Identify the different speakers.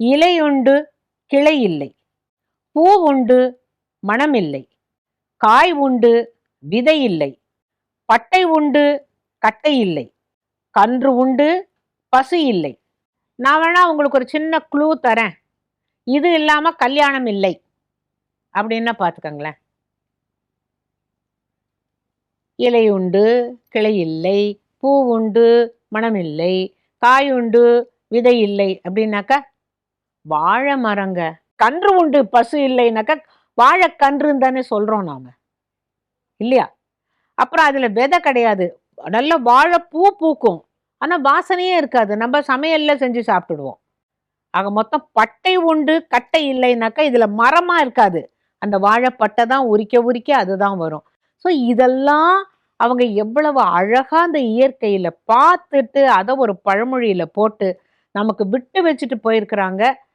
Speaker 1: இலை உண்டு கிளை இல்லை. பூ உண்டு மணமில்லை காய் உண்டு விதை இல்லை. பட்டை உண்டு கட்டை இல்லை. கன்று உண்டு பசு இல்லை. நான் வேணா உங்களுக்கு ஒரு சின்ன க்ளூ தரேன். இது இல்லாமல் கல்யாணம் இல்லை. அப்படின்னா பார்த்துக்கங்களேன். இலை உண்டு கிளை இல்லை. பூ உண்டு மணமில்லை காய் உண்டு விதை இல்லை அப்படின்னாக்கா வாழை மரங்க கன்று உண்டு பசு இல்லைனாக்கா வாழைக்கன்றுன்னு தானே சொல்றோம் நாம. இல்லையா? அப்புறம் அதுல விதை கிடையாது. நல்ல வாழை பூ பூக்கும். ஆனா வாசனையே இருக்காது. நம்ம சமையல்ல செஞ்சு சாப்பிட்டுடுவோம். ஆக மொத்தம் பட்டை உண்டு கட்டை இல்லைனாக்கா இதுல மரமா இருக்காது. அந்த வாழைப்பட்டை தான் உரிக்க உரிக்க அதுதான் வரும். ஸோ இதெல்லாம் அவங்க எவ்வளவு அழகா அந்த இயற்கையில பார்த்துட்டு அதை ஒரு பழமொழியில போட்டு நமக்கு விட்டு வச்சுட்டு போயிருக்கிறாங்க.